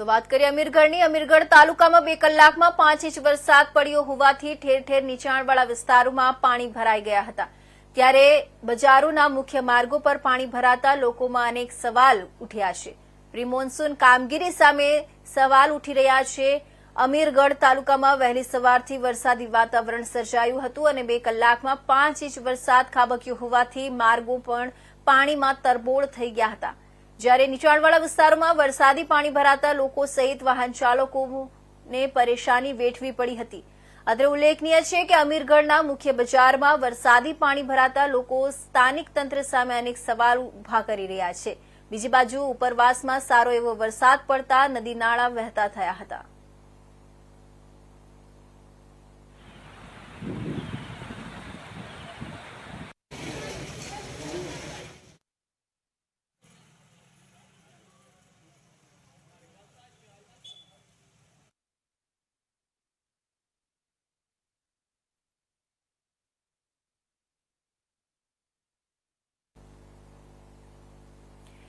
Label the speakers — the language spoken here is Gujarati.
Speaker 1: તો વાત કરીએ અમીરગઢની. અમીરગઢ તાલુકામાં બે કલાકમાં પાંચ ઇંચ વરસાદ પડ્યો હોવાથી ઠેર ઠેર નીચાણવાળા વિસ્તારોમાં પાણી ભરાઈ ગયા હતા. ત્યારે બજારોના મુખ્ય માર્ગો પર પાણી ભરાતા લોકોમાં અનેક સવાલ ઉઠ્યા છે. પ્રિમોન્સૂન કામગીરી સામે સવાલ ઉઠી રહ્યા છે. અમીરગઢ તાલુકામાં વહેલી સવારથી વરસાદી વાતાવરણ સર્જાયું હતું અને બે કલાકમાં પાંચ ઇંચ વરસાદ ખાબક્યો હોવાથી માર્ગો પણ પાણીમાં તરબોળ થઈ ગયા હતા. જ્યારે નીચાણવાળા વિસ્તારોમાં વરસાદી પાણી ભરાતા લોકો સહિત વાહન ચાલકોને પરેશાની વેઠવી પડી હતી. અત્રે ઉલ્લેખનીય છે કે અમીરગઢના મુખ્ય બજારમાં વરસાદી પાણી ભરાતા લોકો સ્થાનિક તંત્ર સામે અનેક સવાલ ઊભા કરી રહ્યા છે. બીજી બાજુ ઉપરવાસમાં સારો એવો વરસાદ પડતા નદી નાળા વહેતા થયા હતા.